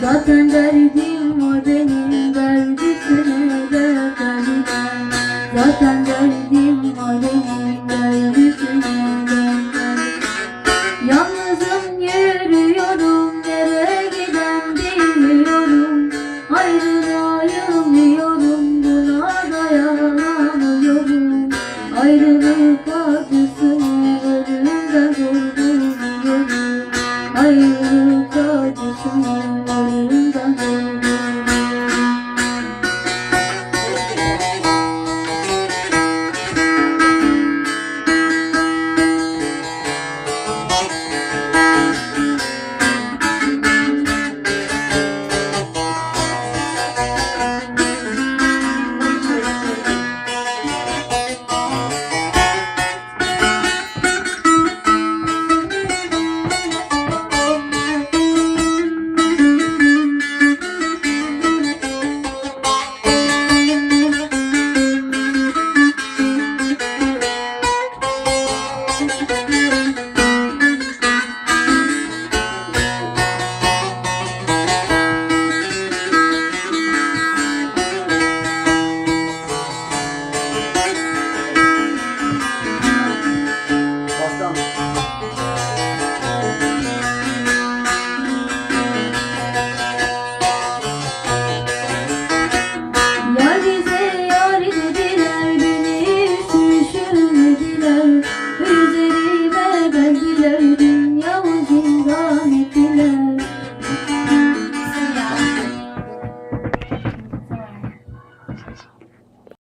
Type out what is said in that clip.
Zaten derdim o benim derdisine de derdim Zaten derdim o benim derdisine de derdim Yalnızım yürüyorum nereye giden bilmiyorum. Ayrılayım diyorum buna dayanamıyorum. Ayrılık acısını